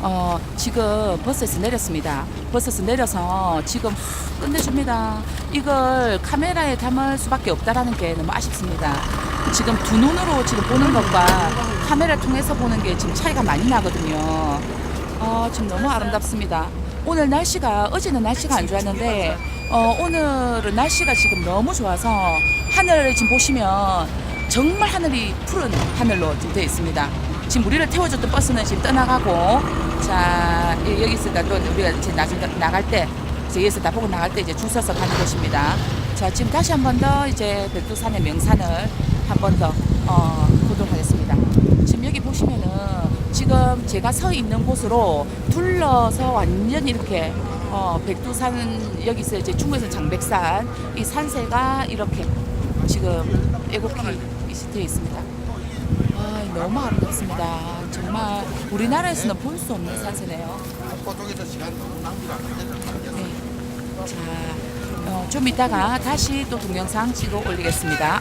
어, 지금 버스에서 내렸습니다. 버스에서 내려서 지금 하, 끝내줍니다. 이걸 카메라에 담을 수밖에 없다라는 게 너무 아쉽습니다. 지금 두 눈으로 지금 보는 것과 카메라를 통해서 보는 게 지금 차이가 많이 나거든요. 어, 지금 너무 아름답습니다. 오늘 날씨가 어제는 날씨가 안 좋았는데 어, 오늘은 날씨가 지금 너무 좋아서 하늘을 지금 보시면 정말 하늘이 푸른 하늘로 되어 있습니다. 지금 우리를 태워줬던 버스는 지금 떠나가고 자 이- 여기 있으니까 또 우리가 이제 나중에 나갈 때 이제 여기서 다 보고 나갈 때 이제 줄 서서 가는 곳입니다. 자 지금 다시 한 번 더 이제 백두산의 명산을 한 번 더 어, 보도록 하겠습니다. 지금 여기 보시면은 지금 제가 서 있는 곳으로 둘러서 완전히 이렇게 어, 백두산 여기서 이제 중국에서 장백산 이 산세가 이렇게 지금 애곡히 되어 있습니다. 아, 너무 아름답습니다. 정말 우리나라에서는 볼 수 없는 하겠다. 네. 자, 어, 좀 이따가 다시 또 동영상 찍어 올리겠습니다.